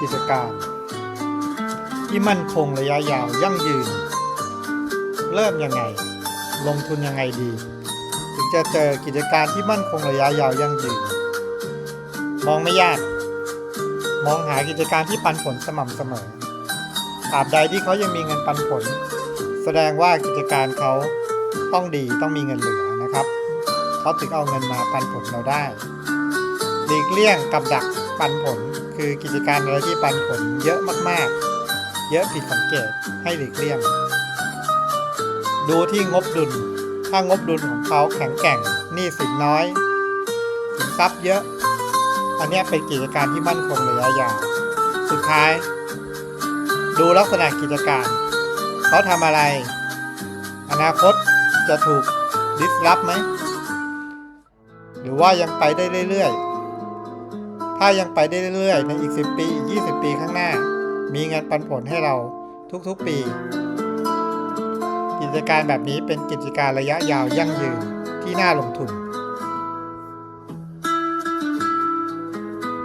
กิจการ ที่มั่นคงระยะยาวยั่งยืน เริ่มยังไง ลงทุนยังไงดี ถึงจะเจอกิจการที่มั่นคงระยะยาวยั่งยืน มองไม่ยาก มองหากิจการที่ปันผลสม่ำเสมอตราบใดที่เขายังมีเงินปันผล แสดงว่ากิจการเขาต้องดีต้องมีเงินเหลือนะครับเขาถึงเอาเงินมาปันผลเราได้หลีกเลี่ยงกับดัก ปันผล คือกิจการอะไรที่ปันผลเยอะมากๆ เยอะผิดสังเกตให้หลีกเลี่ยง ดูที่งบดุล ถ้างบดุลของเขาแข็งแกร่งหนี้สินน้อย สินทรัพย์เยอะ อันนี้เป็นกิจการที่มั่นคงระยะยาวสุดท้าย ดูลักษณะกิจการ เขาทำอะไร อนาคตจะถูกดิสรับไหม หรือว่ายังไปได้เรื่อยๆ ถ้ายังไปได้เรื่อยๆ ในอีก 10 ปี อีก 20 ปีข้างหน้า มีเงินปันผลให้เราทุกๆปี กิจการแบบนี้เป็นกิจการระยะยาวยั่งยืนที่น่าลงทุน